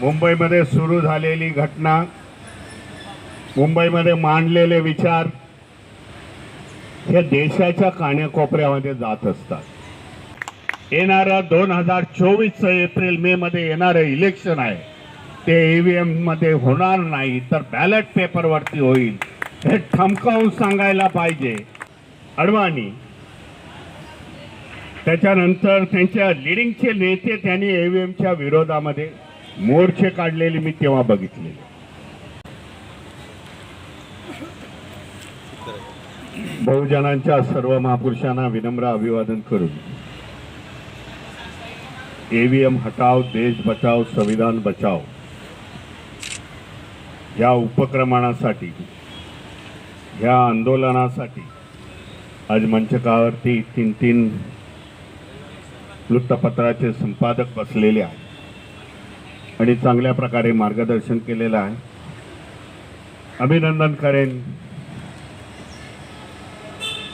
मुंबईमध्ये सुरू झालेली घटना मुंबईमध्ये मांडलेले विचार हे देशाच्या काण्याकोपऱ्यामध्ये जात असतात. येणाऱ्या दोन हजार चोवीसचं एप्रिल मे मध्ये येणारं इलेक्शन आहे. ते ईव्हीएममध्ये होणार नाही तर बॅलेट पेपरवरती होईल. हे ठमकावून सांगायला पाहिजे. अडवाणी. त्याच्यानंतर त्यांच्या लिडिंगचे नेते त्यांनी ई व्ही एमच्या विरोधामध्ये मोर्चे काढलेले मी तेव्हा बघितले बहुजनांच्या सर्व महापुरुषांना विनम्र अभिवादन करून ईव्हीएम हटाव देश बचाव संविधान बचाव या उपक्रमासाठी या आंदोलनासाठी आज मंचकावरती तीन तीन वृत्तपत्राचे संपादक बसलेले आहेत. आणि चांगल्या प्रकारे मार्गदर्शन केलेलं आहे. अभिनंदन करेन.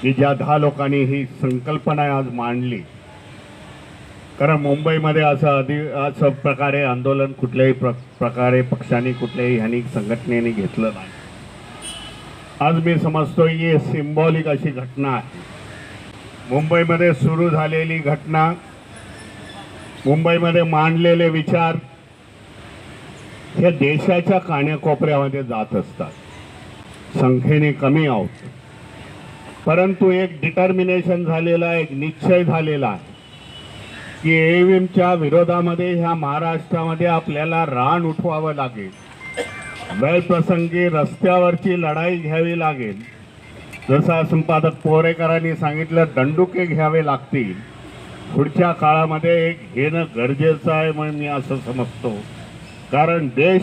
की ज्या दहा लोकांनी ही संकल्पना आज मांडली. कारण मुंबईमध्ये असं अधि असं प्रकारे आंदोलन कुठल्याही प्र प्रकारे पक्षाने कुठल्याही ह्यानी संघटनेने घेतलं नाही. आज मी समजतो ही सिम्बॉलिक अशी घटना आहे. मुंबईमध्ये सुरू झालेली घटना मुंबईमध्ये मांडलेले विचार हे देशाच्या काण्याकोपऱ्यामध्ये जात असतात. संख्येने कमी आहोत. परंतु एक डिटर्मिनेशन झालेला एक निश्चय झालेला आहे. की एव्हीएमच्या विरोधामध्ये ह्या महाराष्ट्रामध्ये आपल्याला रान उठवावं लागेल. वेळप्रसंगी रस्त्यावरची लढाई घ्यावी लागेल. जसं संपादक पोहरेकरांनी सांगितलं दंडुके घ्यावे लागतील. पुढच्या काळामध्ये एक घेणं गरजेचं आहे म्हणून मी असं समजतो. कारण देश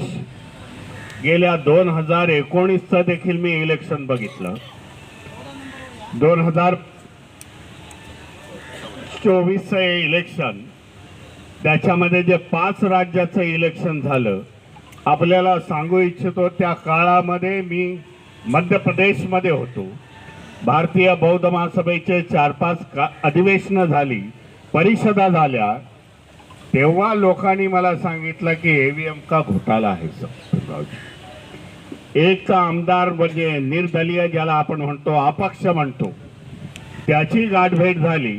गेल्या दोन हजार एकोणीसचं देखील मी इलेक्शन बघितलं. दोन हजार चोवीसचं इलेक्शन त्याच्यामध्ये जे पाच राज्याचं इलेक्शन झालं आपल्याला सांगू इच्छितो त्या काळामध्ये मी मध्य प्रदेशमध्ये होतो. भारतीय बौद्ध महासभेचे चार पाच का अधिवेशनं झाली परिषदा झाल्या तेव्हा लोकांनी मला सांगितलं की एव्हीएम का घोटाळा आहे एक एकचा आमदार म्हणजे निर्दलीय ज्याला आपण म्हणतो अपक्ष म्हणतो. त्याची गाठभेट झाली.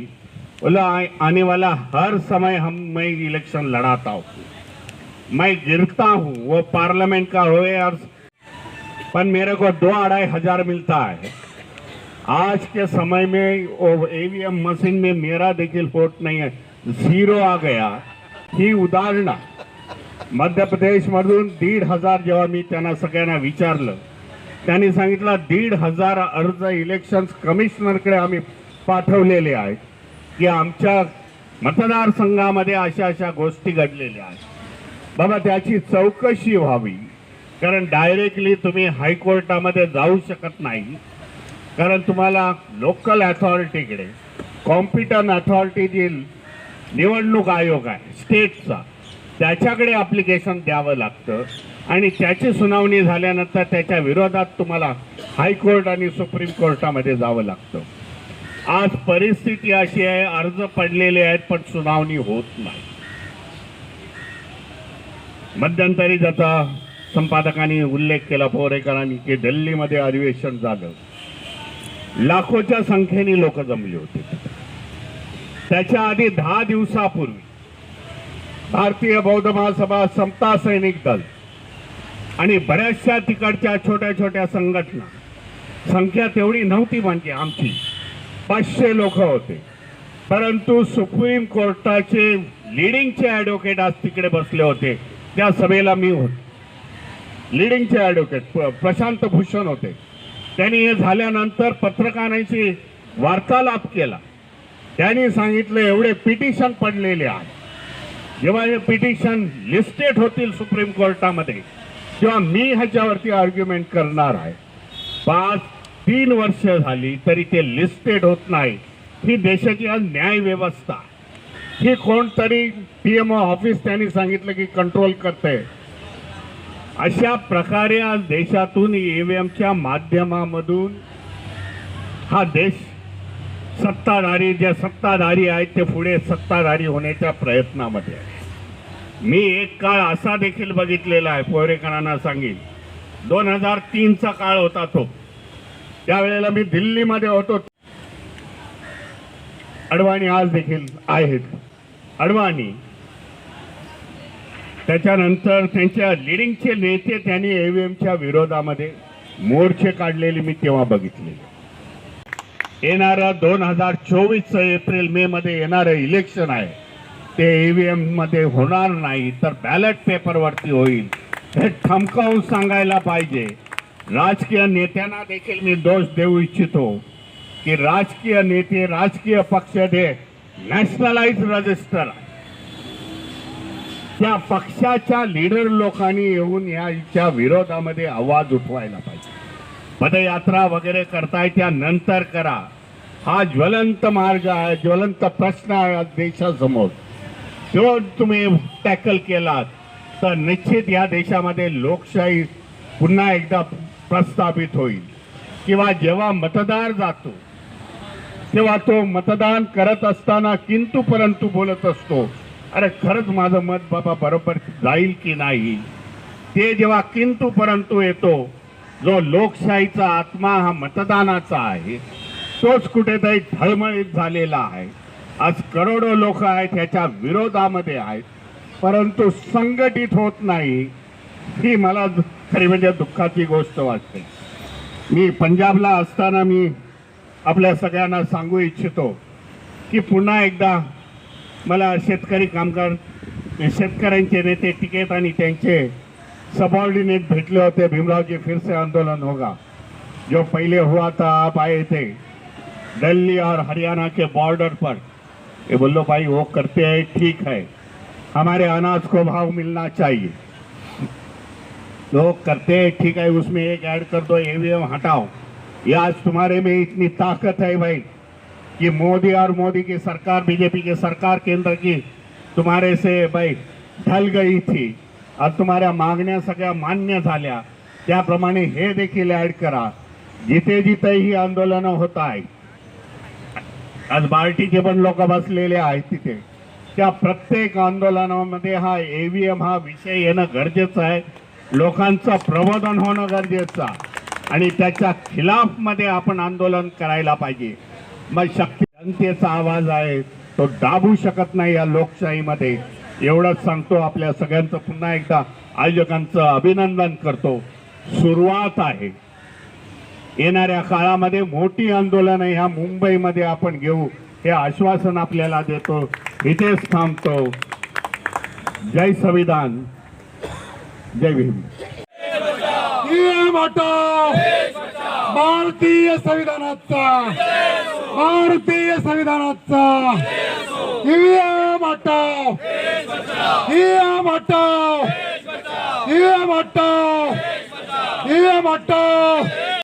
बोला आने वाला हर समय हम मैं इलेक्शन लड़ाता हूँ. मैं गिरता हूँ वो पार्लियामेंट का होए और पर मेरे को दो अढ़ाई हजार मिलता है। आज के समय में ईवीएम मशीन में मेरा देखील वोट नहीं है। झिरो आ गया। ही उदाहरणं. मध्य प्रदेशमधून दीड हजार जेव्हा मी त्यांना सगळ्यांना विचारलं त्यांनी सांगितलं दीड हजार अर्ज इलेक्शन्स कमिशनरकडे आम्ही पाठवलेले आहेत. की आमच्या मतदारसंघामध्ये अशा अशा गोष्टी घडलेल्या आहेत. बाबा त्याची चौकशी व्हावी. कारण डायरेक्टली तुम्ही हायकोर्टामध्ये जाऊ शकत नाही. कारण तुम्हाला लोकल अथॉरिटीकडे कॉम्पिटन अथॉरिटी जी निवडणूक आयोग आहे स्टेटचा. त्याच्याकडे अप्लिकेशन द्यावं लागतं. आणि त्याची सुनावणी झाल्यानंतर त्याच्या विरोधात तुम्हाला हायकोर्ट आणि सुप्रीम कोर्टामध्ये जावं लागतं. आज परिस्थिती अशी आहे अर्ज पडलेले आहेत पण सुनावणी होत नाही. मध्यंतरी ज्याचा संपादकांनी उल्लेख केला पोरेकरांनी की दिल्लीमध्ये अधिवेशन झालं. लाखोच्या संख्येने लोक जमली होती त्याच्या आधी दहा दिवसापूर्वी भारतीय बौद्ध महासभा समता सैनिक दल आणि बऱ्याचशा तिकडच्या छोट्या छोट्या संघटना. संख्या तेवढी नव्हती म्हणजे आमची. पाचशे लोक होते. परंतु सुप्रीम कोर्टाचे लिडिंगचे ॲडव्होकेट आज तिकडे बसले होते. त्या सभेला मी होतो. लिडिंगचे ॲडव्होकेट प्रशांत भूषण होते. त्यांनी हे झाल्यानंतर पत्रकारांशी वार्तालाप केला. त्यांनी सांगितलं एवढे पिटिशन पडलेले आहेत. जेव्हा हे पिटिशन लिस्टेड होतील सुप्रीम कोर्टामध्ये तेव्हा मी ह्याच्यावरती आर्ग्युमेंट करणार आहे. पाच तीन वर्ष झाली तरी ते लिस्टेड होत नाही. ही देशाची आज न्याय व्यवस्था. ही कोणतरी पी एम ऑफिस त्यांनी सांगितलं की कंट्रोल करते अशा प्रकारे आज देशातून ईव्हीएमच्या माध्यमामधून हा देश सत्ताधारी जे सत्ताधारी आहेत ते पुढे सत्ताधारी होण्याच्या प्रयत्नामध्ये आहे मी एक काळ असा देखील बघितलेला आहे पोहरेकरांना सांगेन. दोन हजार तीनचा काळ होता तो. त्यावेळेला मी दिल्लीमध्ये होतो. अडवाणी आज देखील आहेत. अडवाणी. त्याच्यानंतर त्यांच्या लिडिंगचे नेते त्यांनी एव्हीएमच्या विरोधामध्ये मोर्चे काढलेले मी तेव्हा बघितलेले. येणारं दोन हजार चोवीस एप्रिल मे मध्ये येणारं इलेक्शन आहे. ते ईव्हीएममध्ये होणार नाही तर बॅलेट पेपरवरती होईल. हे ठमकावून सांगायला पाहिजे. राजकीय नेत्यांना देखील मी दोष देऊ इच्छितो की राजकीय नेते राजकीय पक्ष हे नॅशनलाइज रजिस्टर त्या पक्षाच्या लीडर लोकांनी येऊन याच्या विरोधामध्ये आवाज उठवायला पदयात्रा वगैरे करताय त्या नंतर करा. हा ज्वलंत मार्ग आहे ज्वलंत प्रश्न आहे देशासमोर. तो तुम्ही टॅकल केलात तर निश्चित या देशामध्ये लोकशाही पुन्हा एकदा प्रस्थापित होईल. किंवा जेव्हा मतदार जातो तेव्हा तो मतदान करत असताना किंतु परंतु बोलत असतो अरे खरंच माझं मत बाबा बरोबर जाईल की नाही? ते जेव्हा किंतु परंतु येतो जो लोकशाहीचा आत्मा हा मतदानाचा आहे तोच कुठेतरी ढळमळीत झालेला आहे. आज करोडो लोक आहेत ह्याच्या विरोधामध्ये आहेत परंतु संघटित होत नाही ही मला खरी म्हणजे दुःखाची गोष्ट वाटते. मी पंजाबला असताना मी आपल्या सगळ्यांना सांगू इच्छितो की पुन्हा एकदा मला शेतकरी कामगार शेतकऱ्यांचे नेते टिकेत आणि त्यांचे सबॉर्डिनेट भेटले होते भीमराव जी फिर से आंदोलन होगा। जो पहले हुआ था, आप आए थे, दिल्ली और हरियाणा के बॉर्डर पर। ये बोलो भाई, वो करते हैं, ठीक है। हमारे अनाज को भाव मिलना चाहिए। लोग करते हैं, ठीक है, उसमें एक ऐड कर दो ईवीएम हटाओ। ये आज तुम्हारे में इतनी ताकत है भाई, कि मोदी और मोदी की सरकार, बीजेपी की सरकार केंद्र की तुम्हारे से भाई, ढल गई थी। आज तुम्हाला मागण्या सगळ्या मान्य झाल्या. त्याप्रमाणे हे देखील ऍड करा. जिथे जिथे ही आंदोलनं होत आहेत आज बार्टीचे पण लोक बसलेले आहेत तिथे. त्या प्रत्येक आंदोलनामध्ये हा एव्हीएम हा विषय येणं गरजेचं आहे. लोकांचं प्रबोधन होणं गरजेचं आणि त्याच्या खिलाफमध्ये आपण आंदोलन करायला पाहिजे. मग शक्ती जनतेचा आवाज आहे तो दाबू शकत नाही या लोकशाहीमध्ये. एवढंच सांगतो आपल्या सगळ्यांचं. पुन्हा एकदा आयोजकांचं अभिनंदन करतो. सुरुवात आहे. येणाऱ्या काळामध्ये मोठी आंदोलन ह्या मुंबईमध्ये आपण घेऊ. हे आश्वासन आपल्याला देतो. इथेच थांबतो. जय संविधान. जय भीम. भारतीय संविधानाचा. भारतीय संविधानाचा. नियम हटाव नियम हटाव नियम हटाव नियम हटाव